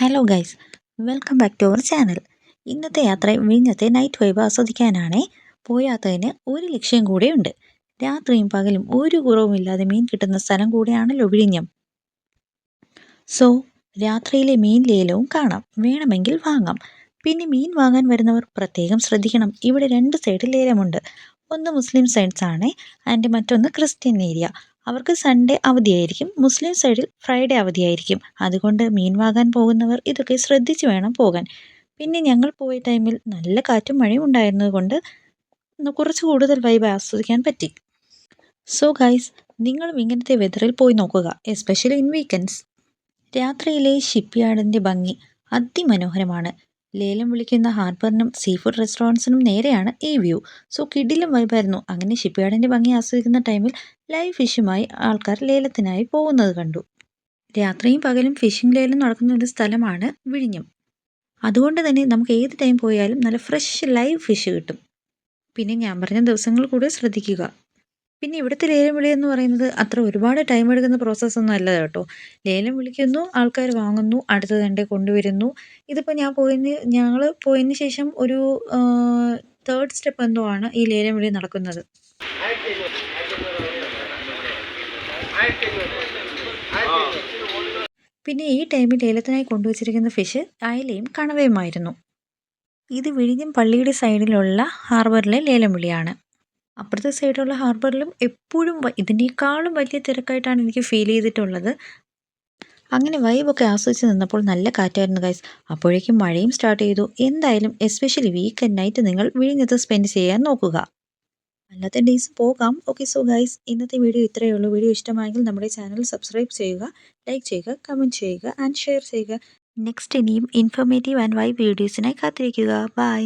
Hello guys welcome back to our channel ഇന്നത്തെ യാത്ര വിഴിഞ്ഞത്തെ night vibe ആസ്വദിക്കാനാണേ പോയാത്തതിന് ഒരു ലക്ഷ്യം കൂടെയുണ്ട്. രാത്രിയും പകലും ഒരു കുറവുമില്ലാതെ മീൻ കിട്ടുന്ന സ്ഥലം കൂടെയാണല്ലോ വിഴിഞ്ഞം സോ രാത്രിയിലെ മീൻ ലേലവും കാണാം വേണമെങ്കിൽ വാങ്ങാം. പിന്നെ മീൻ വാങ്ങാൻ വരുന്നവർ പ്രത്യേകം ശ്രദ്ധിക്കണം. ഇവിടെ രണ്ട് സൈഡ് ലേലമുണ്ട്. ഒന്ന് മുസ്ലിം സൈഡ്സ് ആണ് ആൻഡ് മറ്റൊന്ന് ക്രിസ്ത്യൻ ഏരിയ അവർക്ക് സൺഡേ അവധിയായിരിക്കും. മുസ്ലിം സൈഡിൽ ഫ്രൈഡേ അവധിയായിരിക്കും. അതുകൊണ്ട് മീൻ വാങ്ങാൻ പോകുന്നവർ ഇതൊക്കെ ശ്രദ്ധിച്ച് വേണം പോകാൻ. പിന്നെ ഞങ്ങൾ പോയ ടൈമിൽ നല്ല കാറ്റും മഴയും ഉണ്ടായിരുന്നത് കൊണ്ട് കുറച്ച് കൂടുതൽ വൈബ് ആസ്വദിക്കാൻ പറ്റി. സോ ഗൈസ് നിങ്ങളും ഇങ്ങനത്തെ വെതറിൽ പോയി നോക്കുക എസ്പെഷ്യലി ഇൻ വീക്കെൻഡ്സ് രാത്രിയിലെ ഷിപ്പ് യാർഡിന്റെ ഭംഗി അതിമനോഹരമാണ്. ലേലം വിളിക്കുന്ന ഹാർബറിനും സീ ഫുഡ് റെസ്റ്റോറന്റ്സിനും നേരെയാണ് ഈ വ്യൂ. സോ കിഡിലും വൈബായിരുന്നു. അങ്ങനെ ഷിപ്പ് യാർഡിന്റെ ഭംഗി ആസ്വദിക്കുന്ന ടൈമിൽ ലൈവ് ഫിഷുമായി ആൾക്കാർ ലേലത്തിനായി പോകുന്നത് കണ്ടു. രാത്രിയും പകലും ഫിഷിംഗ് ലേലം നടക്കുന്ന ഒരു സ്ഥലമാണ് വിഴിഞ്ഞം. അതുകൊണ്ട് തന്നെ നമുക്ക് ഏത് ടൈം പോയാലും നല്ല ഫ്രഷ് ലൈവ് ഫിഷ് കിട്ടും. പിന്നെ ഞാൻ പറഞ്ഞ ദിവസങ്ങൾ കൂടെ ശ്രദ്ധിക്കുക. പിന്നെ ഇവിടുത്തെ ലേലം വിളി എന്ന് പറയുന്നത് അത്ര ഒരുപാട് ടൈം എടുക്കുന്ന പ്രോസസ്സ് ഒന്നും അല്ല കേട്ടോ. ലേലം വിളിക്കുന്നു ആൾക്കാർ വാങ്ങുന്നു അടുത്ത തണ്ടേ കൊണ്ടുവരുന്നു. ഇതിപ്പോൾ ഞാൻ പോയതിന് ഞങ്ങൾ പോയതിന് ശേഷം ഒരു തേർഡ് സ്റ്റെപ്പ് എന്തോ ആണ് ഈ ലേലം വിളി നടക്കുന്നത്. പിന്നെ ഈ ടൈമിൽ ലേലത്തിനായി കൊണ്ടുവച്ചിരിക്കുന്ന ഫിഷ് അയലയും കണവയുമായിരുന്നു. ഇത് വിഴിഞ്ഞം പള്ളിയുടെ സൈഡിലുള്ള ഹാർബറിലെ ലേലം വിളിയാണ്. അപ്പുറത്തെ സൈഡുള്ള ഹാർബറിലും എപ്പോഴും ഇതിനേക്കാളും വലിയ തിരക്കായിട്ടാണ് എനിക്ക് ഫീൽ ചെയ്തിട്ടുള്ളത്. അങ്ങനെ വൈബൊക്കെ ആസ്വദിച്ച് നിന്നപ്പോൾ നല്ല കാറ്റായിരുന്നു ഗൈസ് അപ്പോഴേക്കും മഴയും സ്റ്റാർട്ട് ചെയ്തു. എന്തായാലും എസ്പെഷ്യലി വീക്കെൻഡ് നൈറ്റ് നിങ്ങൾ വിഴിഞ്ഞത്ത് സ്പെൻഡ് ചെയ്യാൻ നോക്കുക. അല്ലാത്ത ഡേയ്സ് പോകാം. ഓക്കെ സോ ഗൈസ് ഇന്നത്തെ വീഡിയോ ഇത്രയേ ഉള്ളൂ. വീഡിയോ ഇഷ്ടമായെങ്കിൽ നമ്മുടെ ചാനൽ സബ്സ്ക്രൈബ് ചെയ്യുക ലൈക്ക് ചെയ്യുക കമന്റ് ചെയ്യുക ആൻഡ് ഷെയർ ചെയ്യുക. നെക്സ്റ്റ് ഇനിയും ഇൻഫോർമേറ്റീവ് ആൻഡ് വൈബ് വീഡിയോസിനായി കാത്തിരിക്കുക. ബൈ